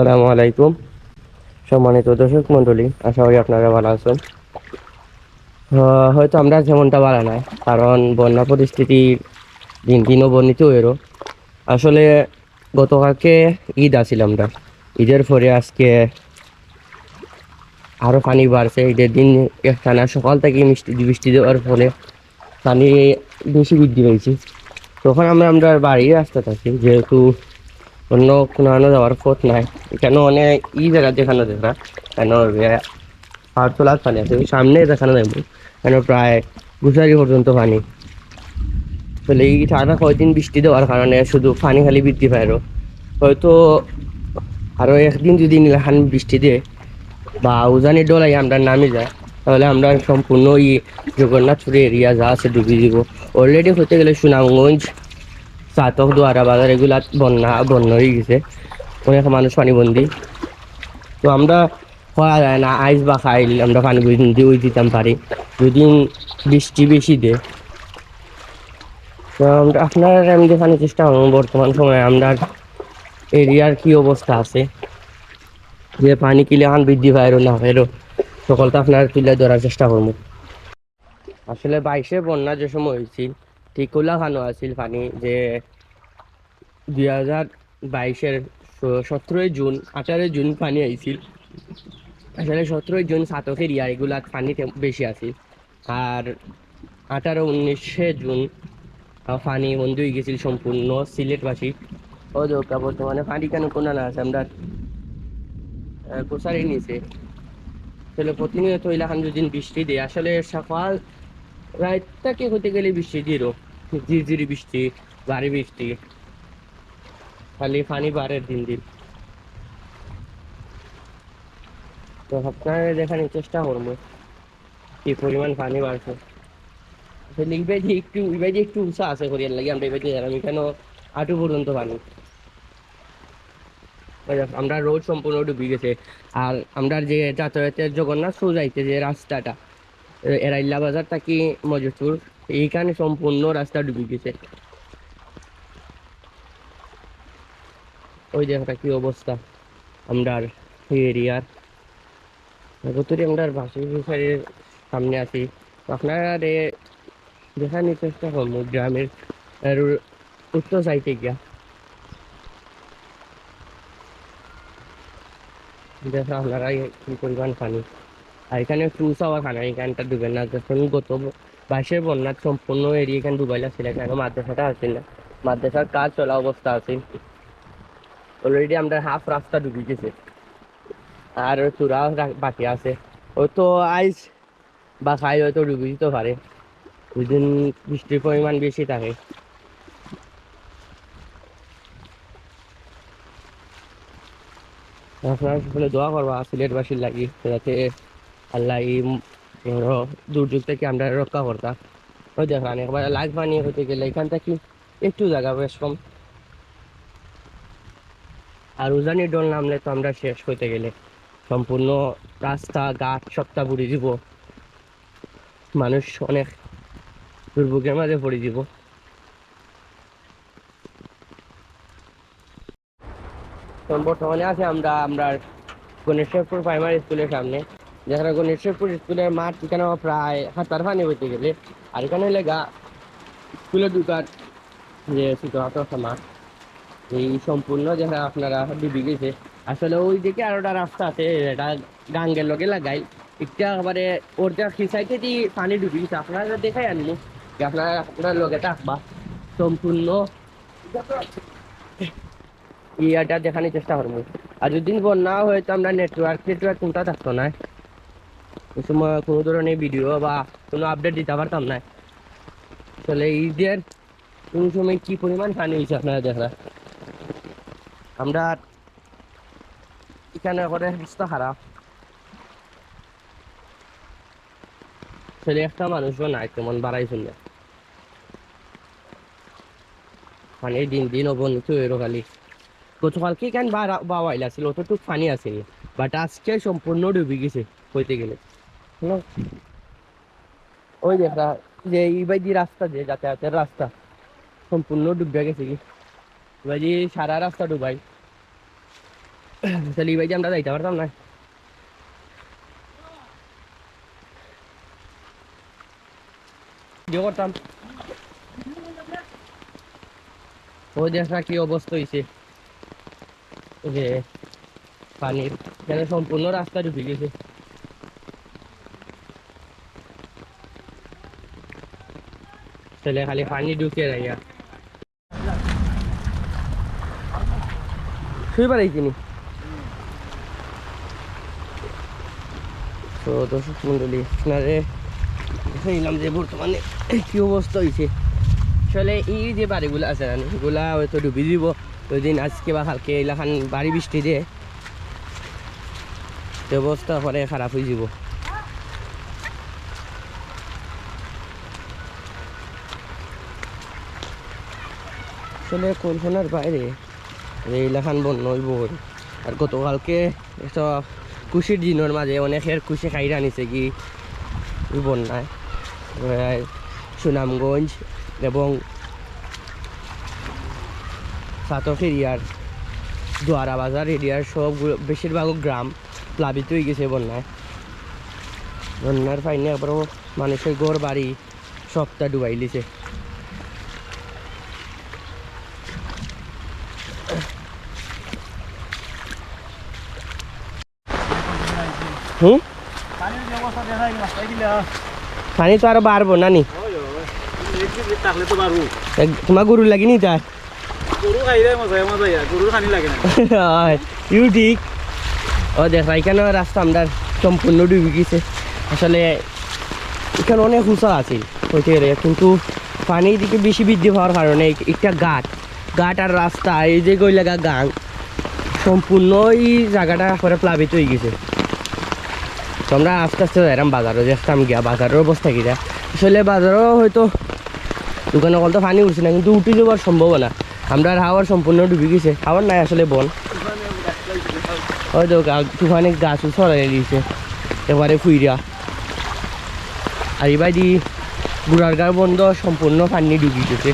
আসসালামু আলাইকুম। সম্মানিত দর্শক মন্ডলী আশা করি আপনারা ভালো আছেন। হয়তো আমরা যেমনটা ভালো নাই, কারণ বন্যা পরিস্থিতি দিন দিন অবনীত হয়েরো আসলে গতকালকে ঈদ আসিল আমরা। ঈদের পরে আজকে আরও পানি বাড়ছে। ঈদের দিন একটানা সকাল থেকে মিষ্টি, বৃষ্টি দেওয়ার ফলে পানি বেশি বৃদ্ধি পেয়েছি তখন আমরা আমরা বাড়ির রাস্তা থাকি, যেহেতু অন্য কোনো যাওয়ার পথ নাই। এখানে অনেক ই জায়গা দেখানো না? কেন পারতলার পানি আছে? ওই সামনে দেখানো যাবে কেন প্রায় গুছারি পর্যন্ত পানি। আসলে এই টানা কয়দিন বৃষ্টি দেওয়ার কারণে শুধু পানি খালি বৃদ্ধি পায়। হয়তো আরও একদিন যদি নীলাখান বৃষ্টি দিয়ে বা উজানি ডলাই আমরা নামে যায়, তাহলে আমরা সম্পূর্ণ ই জগন্নাথপুর এরিয়া যা আছে ডুবি দিব। অলরেডি হতে গেলে সুনামগঞ্জ চাতক দোয়ারা বাজার এগুলা বন্যা বন্যা হয়ে গেছে। অনেক মানুষ পানিবন্দি তো আমরা হওয়া যায় না, আইস বা খাইল আমরা পানি বন্দি ওই দিতাম পারি। যদি বৃষ্টি বেশি দে তো আমরা আপনার আমি দেখানোর চেষ্টা করব, বর্তমান সময়ে আমরা এরিয়ার কি অবস্থা আছে। যে পানি কিলে এখন বৃদ্ধি পায় না হয় সকলটা আপনার তুলে ধরার চেষ্টা করব। আসলে বাইশে বন্যা যে সময় হয়েছিল ঠিক খানো আছিল পানি? যে দুই হাজার বাইশের সতেরোই জুন, আঠারোই জুন পানি আইছিল আসলে সতেরোই জুন সাতকের ইয়া এগুলা তে- বেশি আছিল। আর আঠারো উনিশে জুন পানি বন্ধ হয়ে গেছিল সম্পূর্ণ সিলেটবাসী ও দোকা বর্তমানে পানি কেন কোনো না আছে, আমরা প্রসারই নিয়েছে আসলে প্রতিনিয়ত এলাকান যদি বৃষ্টি দেয়। আসলে সকাল রাতটাকে হতে গেলে বৃষ্টি দিল। ঝিরঝিরি বৃষ্টি, ভারী বৃষ্টি, খালি পানি বাড়ে দিন দিন। তো আপনারা দেখানোর চেষ্টা করব, কি পরিমাণ পানি বাড়ছে। আসলে এই বাড়ি একটু, এই বাড়ি একটু উঁচা আছে করিয়ার লাগে, আমরা বাড়ি আমি কেন আটু পর্যন্ত পানি আমরা রোড সম্পূর্ণ ডুবে গেছে। আর আমরা যে যাতায়াতের জগন্নাথ যাইতে যে রাস্তাটা এরাইল্লা বাজার থাকি মজুরপুর এইখানে সম্পূর্ণ রাস্তা ডুবে গেছে। ওই জায়গাটা কি অবস্থা? আমরার এরিয়ার গতরে আমরার বাসি ফিশারির সামনে আছি। আপনারা রে দেখানোর চেষ্টা করব গ্রামের উত্তর সাইডে গিয়া। দেখা আপনারা কি পরিমাণ পানি। আর এখানে টুস হওয়ার খানা এখানটা ডুবে না যখন গত বাইশের বন্যার সম্পূর্ণ এরিয়া এখানে ডুবাইলা ছিল, এখানে মাদ্রাসাটা আছিল না। মাদ্রাসার কাজ চলা অবস্থা আছে। অলরেডি আমরা হাফ রাস্তা ডুবে গেছে। আর তোরা বাকি আছে। ও তো আইস বা খাই হয়তো ডুবে দিতে পারে। দুদিন বৃষ্টির পরিমাণ বেশি থাকে। আপনারা সকলে দোয়া করবা, সিলেটবাসীর লাগি, যাতে আল্লাহ এই দুর্যোগ থেকে আমরা রক্ষা করতাম ওই দেখান একবার লাগ পানি হতে গেলে এখান থেকে একটু জায়গা বেশ কম। আর উজানি ডোল নামলে তো আমরা শেষ হইতে গেলে। সম্পূর্ণ রাস্তা, ঘাট, সবটা পুড়ে দিব। মানুষ অনেক দুর্ভোগের মাঝে পড়ে দিব। বর্তমানে আছে আমরা আমরা গণেশ্বরপুর প্রাইমারি স্কুলের সামনে। যেখানে গণেশ্বরপুর স্কুলের মাঠ এখানে প্রায় হাতার পানি হইতে গেলে, আর এখানে লেগা স্কুলের ঢুকার যে ছোট মাঠ এই সম্পূর্ণ যেটা আপনারা ডুবে গেছে, আসলে ওই দিকে আর রাস্তা আছে, এটা গাঙ্গের লগে লাগাই, একটা একেবারে ওর যা খিসাইতে দিয়ে পানি ডুবে গেছে, আপনারা দেখাই আনলি যে আপনারা আপনার লগে থাকবা, সম্পূর্ণ ইয়াটা দেখানোর চেষ্টা করব। আর যদি বন্যা হয় তো আমরা নেটওয়ার্ক নেটওয়ার্ক কোনটা থাকতো না? ওই সময় কোনো ধরনের ভিডিও বা কোনো আপডেট দিতে পারতাম না। আসলে ঈদের কোন সময় কি পরিমাণ পানি হয়েছে আপনারা দেখা আমরা এখানে করে অবস্থা খারাপ আসলে একটা মানুষও নাই তেমন বাড়াই শুনলে মানে দিন দিন অবনীত এরো খালি। গতকালকে কেন বাবা আইলা ছিল অতটুকু পানি আসেনি। বাট আজকে সম্পূর্ণ ডুবে গেছে হইতে গেলে? ওই যে এই বাইদি রাস্তা যে যাতায়াতের রাস্তা, সম্পূর্ণ ডুবে গেছে কি? এবার যে সারা রাস্তা ডুবাই। আমরা যাইতে পারতাম না? ভিডিও করতাম। ওই কি অবস্থা হয়েছে যে পানির যেন সম্পূর্ণ রাস্তা ডুবে গেছে। তাহলে খালি পানি ঢুকে রাইয়া শুই পারাইছিনি তো দর্শক মন্ডলী, আপনারে দেখলাম যে বর্তমানে কি অবস্থা হয়েছে আসলে এই যে বাড়িগুলো আছে না, এগুলা হয়তো ডুবি দিব। ওই দিন আজকে বা কালকে এলাকান বাড়ি বৃষ্টি দিয়ে অবস্থা পরে খারাপ হয়ে যাব। আসলে কল্পনার বাইরে? এই এলাকান বন্য হইব আর গতকালকে একটা খুশির দিনের মাঝে অনেকের খুশি খাইরা নিছে কি? বন্যায়। সুনামগঞ্জ এবং সাতক এরিয়ার দোয়ারা বাজার এরিয়ার সব বেশিরভাগ গ্রাম প্লাবিত হয়ে গেছে বন্যায়। বন্যার ফাইনে আবারও মানুষের ঘর বাড়ি সবটা ডুবাই লিছে হুম? পানি তো আরও বাড়বো না নি থাকলে তো পারব এক- তোমার গরু তার? লাগে না। ইউ ঠিক। ও দেখ এখানে রাস্তা আমরা সম্পূর্ণ ডুবে গেছে। আসলে এখানে অনেক উঁচা আছে হইতে গেলে কিন্তু পানির দিকে বেশি বৃদ্ধি হওয়ার কারণে একটা ঘাট ঘাট আর রাস্তা এই যে গইলাগা গাং সম্পূর্ণ এই জায়গাটা করে প্লাবিত হয়ে গেছে। তো আমরা আস্তে আস্তে যাইলাম বাজারও দেখতাম গিয়া, বাজারের অবস্থা কিটা আসলে বাজারও হয়তো দোকানে কল তো পানি উঠছে না, কিন্তু উঠে যাওয়ার সম্ভাবনা। আমরা আর হাওয়ার সম্পূর্ণ ডুবে গেছে। হাওয়ার নাই আসলে বন। হয়তো তুফানে গাছ ছড়াই দিয়েছে। এবারে ফুইরা আর এবার দি, গুড়ার গার বন্ধ, সম্পূর্ণ পানি ডুবে গেছে।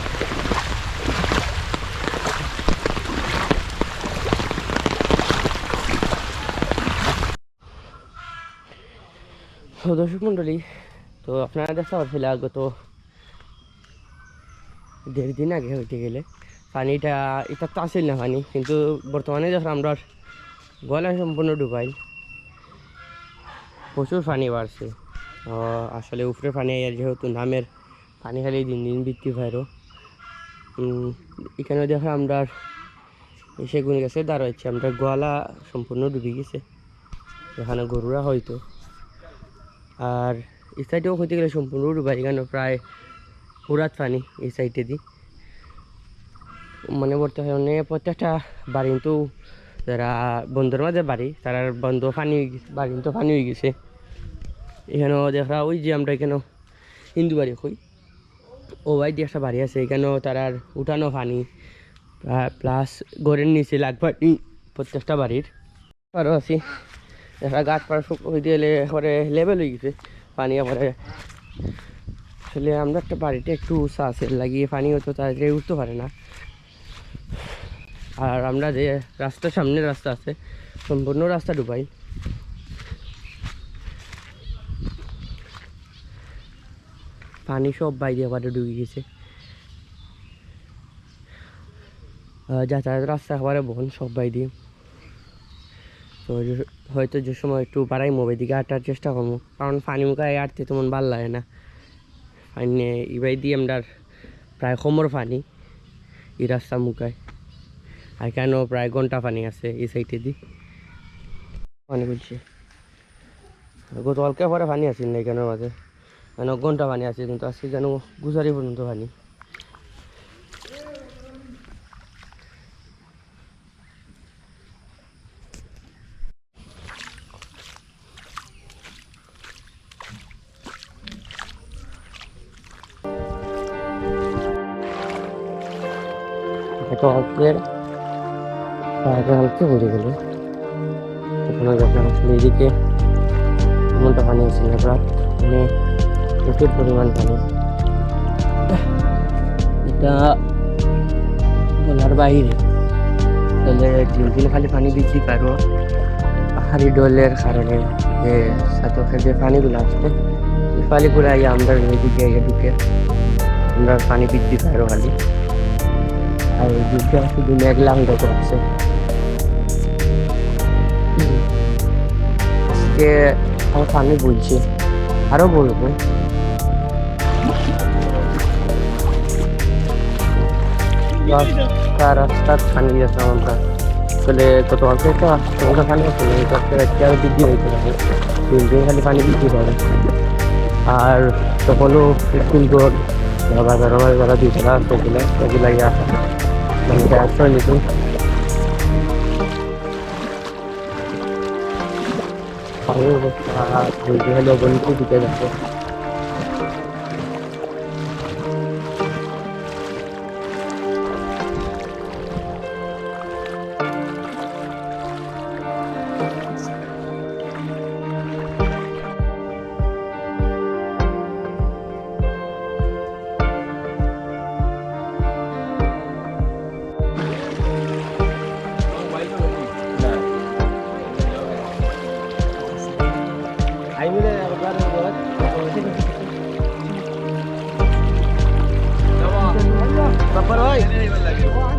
তো দর্শক মণ্ডলী তো আপনারা দেখতে পাচ্ছিল গত দেড় দিন আগে হইতে গেলে পানিটা এটা তো আসেল না পানি, কিন্তু বর্তমানে যখন আমরা গলা সম্পূর্ণ ডুবাই, প্রচুর পানি বাড়ছে। আসলে উপরে পানি যেহেতু নামের পানি খালি দিন দিন বৃদ্ধি পাইরো এখানে দেখো আমরা সেগুন গাছে দাঁড়াচ্ছি আমরা গলা সম্পূর্ণ ডুবে গেছে। এখানে গরুরা হয়তো আর এই সাইডেও হইতে গেলে সম্পূর্ণ ডুবাই এখানে প্রায় পুরাত পানি এই সাইডে দি। মানে বর্তমানে প্রত্যেকটা বাড়ি কিন্তু যারা বন্ধুর মাঝে বাড়ি, তারা বন্ধ পানি হয়ে গেছে বাড়ি কিন্তু পানি হয়ে গেছে। এখানেও দেখা ওই যে আমরা এখানেও হিন্দু বাড়ি কই, ও ভাই দিয়ে একটা বাড়ি আছে, এখানেও তারার উঠানো পানি প্লাস গড়ের নিচে লাগ পানি প্রত্যেকটা বাড়ির। আরও আছি। দেখা গাছপালা পাড় হয়ে গেলে এবারে লেভেল হয়ে গেছে। পানি এবারে আসলে আমরা একটা বাড়িতে একটু আছে, লাগিয়ে পানি হতো তাড়াতাড়ি উঠতে পারে না। আর আমরা যে রাস্তার সামনে রাস্তা আছে, সম্পূর্ণ রাস্তা ডুবাই। পানি সব বাইরে আবার ডুবে গেছে। যাতায়াত রাস্তা একেবারে বহন সব বাই দিয়ে তো হয়তো যে সময় একটু বাড়াই মোবাইল দিকে আটার চেষ্টা করব কারণ পানি মুখায় আটতে তেমন ভালো লাগে না। পানি ইবাই দিয়ে আমরা প্রায় কোমর পানি এই রাস্তা মুখায় আর কেন প্রায় ঘণ্টা পানি আছে এই সাইডে দি। পানি বলছি গতকালকে পরে পানি আসেন না এখানের মাঝে মানে ঘণ্টা পানি আছে কিন্তু আজকে যেন গুজারি পর্যন্ত পানি এদিকে এমনটা পানি না প্রায় মানে প্রচুর পরিমাণ পানি এটা বলার বাইরে। আসলে দিন দিন খালি পানি বৃদ্ধি পারো পাহাড়ি ডলের কারণে যে সাতকের যে পানিগুলো আসছে এই পানিগুলো এই আমরা এদিকে এদিকে আমরা পানি বৃদ্ধি পারো খালি। আর দিকটা শুধু মেঘলা হয়ে আছে। আজকে আমার পানি বলছি, আরও বলব। আমরা একটা আরও বৃদ্ধি হয়েছে দিন দিন খালি পানি বৃদ্ধি আর তখনও স্কুল রোড দুইতলা সেগুলো ইয়ে আসা মানে আশ্রয় নিত পানির অবস্থা বলতে হলে অবনতি দিতে যাচ্ছে মেঘাই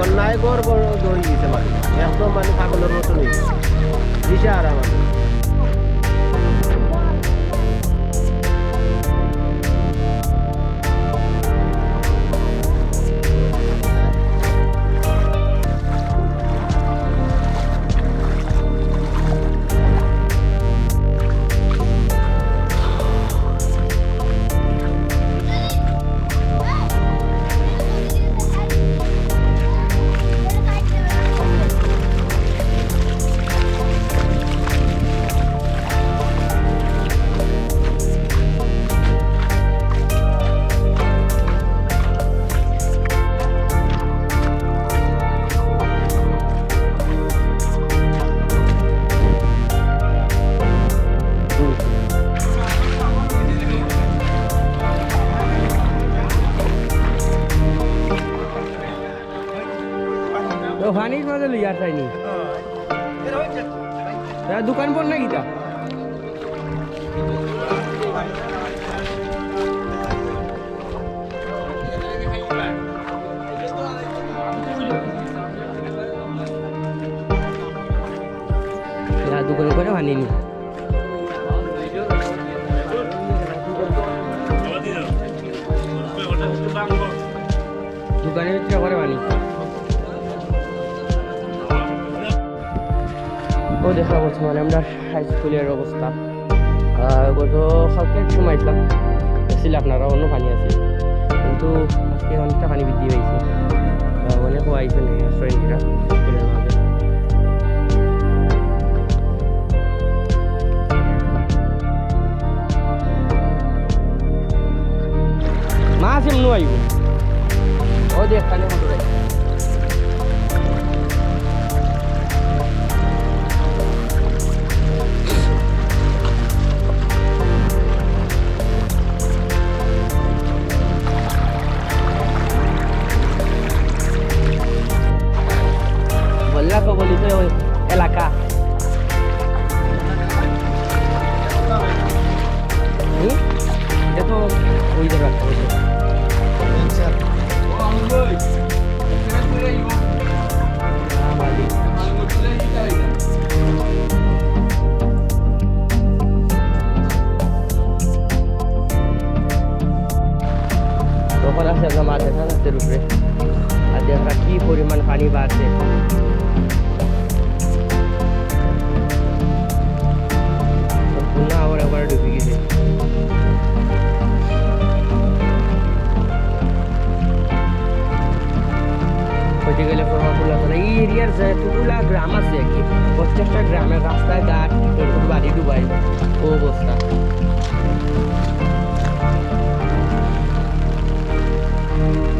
বন্যায় গড় বড় দড়ি দিতে পারি। একদম মানে ছাগলের মতনই দিশে আর আমার পানির মাঝে লইয়া চাইনি দোকান পর নাকি তা? দোকানে করে পানি নি দোকানের ভিতরে করে পানি ও দেখা মানে আমরা হাই স্কুলের অবস্থা। গত কালকে সময় আসলাম আসলে আপনারা, অন্য পানি আছে। কিন্তু আজকে অনেকটা পানি বৃদ্ধি হয়েছে অনেক আইসে নেই আশ্রয়নীরা স্কুলের মাঝে। মা আছে, মনে আইব। ও দেখ খালি মতো এরিয়ার যেতগুলা গ্রাম আছে কি, প্রত্যেকটা গ্রামের রাস্তায় ঘাট এরকম বাড়ি ডুবাই ও অবস্থা। না